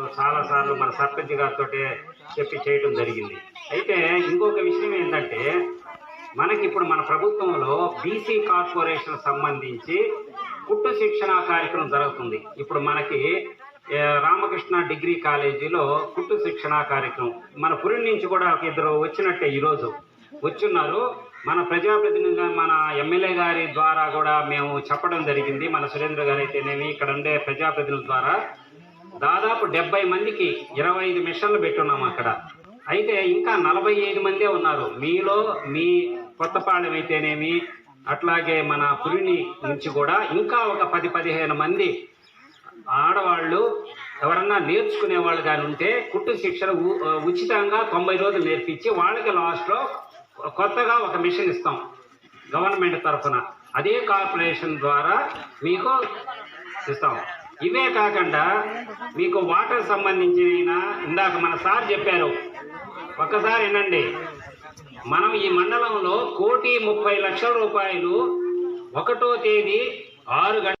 చాలా సార్లు మన సర్పంచ్ గారితో చెప్పి చేయటం జరిగింది. అయితే ఇంకొక విషయం ఏంటంటే మనకి ఇప్పుడు మన ప్రభుత్వంలో బీసీ కార్పొరేషన్ సంబంధించి కుట్టు శిక్షణ కార్యక్రమం జరుగుతుంది. ఇప్పుడు మనకి రామకృష్ణ డిగ్రీ కాలేజీలో కుట్టు శిక్షణ కార్యక్రమం. మన పురి నుంచి కూడా ఇద్దరు వచ్చినట్టే ఈరోజు. వచ్చున్నారు. మన ప్రజాప్రతినిధి మన ఎమ్మెల్యే గారి ద్వారా కూడా మేము చెప్పడం జరిగింది. మన సురేంద్ర గారు అయితేనేమి ఇక్కడ ఉండే ప్రజాప్రతినిధుల ద్వారా. దాదాపు డెబ్బై మందికి ఇరవై ఐదు మిషన్లు పెట్టున్నాం అక్కడ. అయితే ఇంకా నలభై ఐదు మందే ఉన్నారు. మీలో మీ కొత్తపాళెం అయితేనేమి అట్లాగే మన పురిని నుంచి కూడా ఇంకా ఒక పది పదిహేను మంది ఆడవాళ్ళు ఎవరన్నా నేర్చుకునే వాళ్ళు కానీ ఉంటే కుట్టు శిక్షణ ఉ- ఉచితంగా తొంభై రోజులు నేర్పించి వాళ్ళకి లాస్ట్లో కొత్తగా ఒక మిషన్ ఇస్తాం గవర్నమెంట్ తరఫున. అదే కార్పొరేషన్ ద్వారా మీకు ఇస్తాం. ఇవే కాకుండా మీకు వాటర్ సంబంధించిన ఇందాక మన సార్ చెప్పారు. ఒక్కసారి వినండి. మనం ఈ మండలంలో కోటి ముప్పై లక్షల రూపాయలు ఒకటో తేదీ ఆరు గంటల